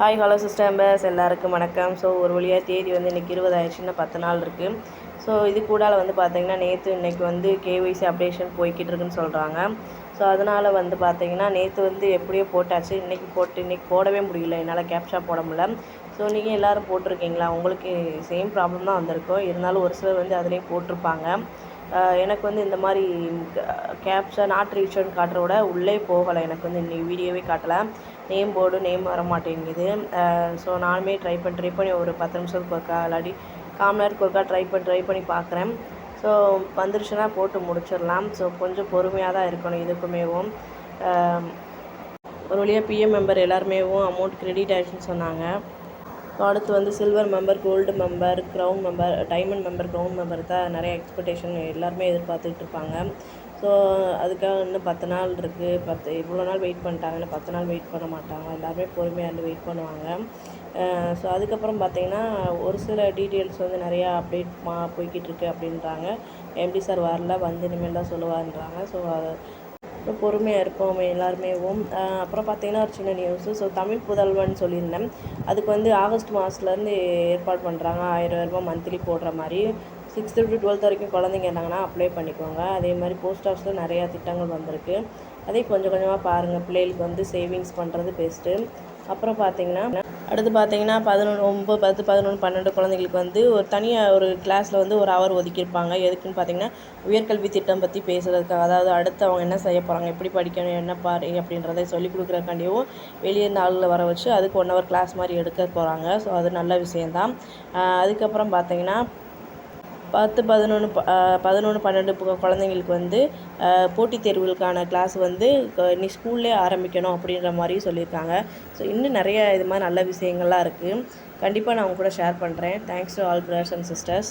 Hi hello sister members எல்லாருக்கும் வணக்கம். So ஒரு வழியாக தேதி வந்து இன்றைக்கி இருபதாயிடுச்சு. இன்னும் பத்து நாள் இருக்குது ஸோ இது கூடால வந்து பார்த்தீங்கன்னா நேற்று இன்றைக்கி வந்து கேஒய்சி அப்டேஷன் போய்கிட்டு இருக்குன்னு சொல்கிறாங்க ஸோ அதனால் வந்து பார்த்தீங்கன்னா நேற்று வந்து எப்படியோ போட்டாச்சு. இன்றைக்கி போட்டு இன்றைக்கி போடவே முடியல. என்னால் கேப்ஷா போட முடியல. ஸோ நீங்கள் எல்லோரும் போட்டிருக்கீங்களா? உங்களுக்கு சேம் ப்ராப்ளம் தான் வந்திருக்கும் இருந்தாலும் ஒரு சிலர் வந்து அதுலேயும் போட்டிருப்பாங்க. எனக்கு வந்து இந்த மாதிரி கேப்ஷா நாட் ரீச்சர்னு காட்டுறோட விட உள்ளே போகலை. எனக்கு வந்து இன்னைக்கு வீடியோவே காட்டலை. நேம் போர்டு நேம் வர மாட்டேங்குது ஸோ நானுமே ட்ரை பண்ணி ட்ரை பண்ணி ஒரு பத்து நிமிஷத்துக்கு ஒருக்கா இல்லாட்டி கால் நேரத்துக்கு ஒருக்கா ட்ரை பண்ணி ட்ரை பண்ணி பார்க்குறேன் ஸோ வந்துருச்சுன்னா போட்டு முடிச்சிடலாம். ஸோ கொஞ்சம் பொறுமையாக தான் இருக்கணும் இதுக்குமேவும். ஒரு வழியாக பிஎம் மெம்பர் எல்லாருமேவும் அமௌண்ட் கிரெடிட் ஆகிடுச்சுன்னு சொன்னாங்க. அடுத்து வந்து silver member gold member crown member diamond member crown member தான் நிறைய எக்ஸ்பெக்டேஷன் எல்லாருமே எதிர்பார்த்துட்டு இருப்பாங்க. ஸோ அதுக்காக இன்னும் பத்து நாள் இருக்குது பத்து இவ்வளோ நாள் வெயிட் பண்ணிட்டாங்க இன்னும் பத்து நாள் வெயிட் பண்ண மாட்டாங்க. எல்லாருமே பொறுமையாக இருந்து வெயிட் பண்ணுவாங்க. ஸோ அதுக்கப்புறம் பார்த்தீங்கன்னா ஒரு சில டீட்டெயில்ஸ் வந்து நிறையா அப்டேட் மா போய்கிட்டு இருக்கு அப்படின்றாங்க. எம்டி சார் வரல வந்து இனிமேல் தான் சொல்லுவாருன்றாங்க. ஸோ ஸோ பொறுமையாக இருப்போம் எல்லாருமேவும் அப்புறம் பார்த்தீங்கன்னா ஒரு சின்ன நியூஸு ஸோ தமிழ் புதல்வன் சொல்லியிருந்தேன். அதுக்கு வந்து ஆகஸ்ட் மாதத்துலேருந்து ஏற்பாடு பண்ணுறாங்க ஆயிரம் ரூபாய் மந்த்லி போடுற மாதிரி. சிக்ஸ்த்து டு டுவெல்த் வரைக்கும் குழந்தைங்க இருந்தாங்கன்னா அப்ளை பண்ணிக்கோங்க. அதே மாதிரி போஸ்ட் ஆஃபீஸில் நிறையா திட்டங்கள் வந்திருக்கு. அதே கொஞ்சம் கொஞ்சமாக பாருங்கள் பிள்ளைகளுக்கு வந்து சேவிங்ஸ் பண்ணுறது பெஸ்ட்டு அப்புறம் பார்த்தீங்கன்னா அடுத்து பார்த்தீங்கன்னா பதினொன்று ஒம்பது பத்து பதினொன்று பன்னெண்டு குழந்தைங்களுக்கு வந்து ஒரு தனியாக ஒரு கிளாஸில் வந்து ஒரு ஹவர் ஒதுக்கியிருப்பாங்க. எதுக்குன்னு பார்த்தீங்கன்னா உயர்கல்வி திட்டம் பற்றி பேசுகிறதுக்காக அதாவது அடுத்து அவங்க என்ன செய்ய போகிறாங்க எப்படி படிக்கணும் என்ன பாரு அப்படின்றத சொல்லிக் கொடுக்குறக்காண்டியும் வெளியே நாளில் வர வச்சு அதுக்கு ஒன் ஹவர் கிளாஸ் மாதிரி எடுக்க போகிறாங்க ஸோ அது நல்ல விஷயந்தான் அதுக்கப்புறம் பார்த்தீங்கன்னா பத்து பதினொன்று பதினொன்று பன்னெண்டு குழந்தைங்களுக்கு வந்து போட்டித் தேர்வுகளுக்கான கிளாஸ் வந்து நீ ஸ்கூல்லே ஆரம்பிக்கணும் அப்படின்ற மாதிரியும் சொல்லியிருக்காங்க. ஸோ இன்னும் நிறைய இது மாதிரி நல்ல விஷயங்கள்லாம் இருக்குது கண்டிப்பாக நான் உங்க கூட ஷேர் பண்ணுறேன் thanks to all brothers and sisters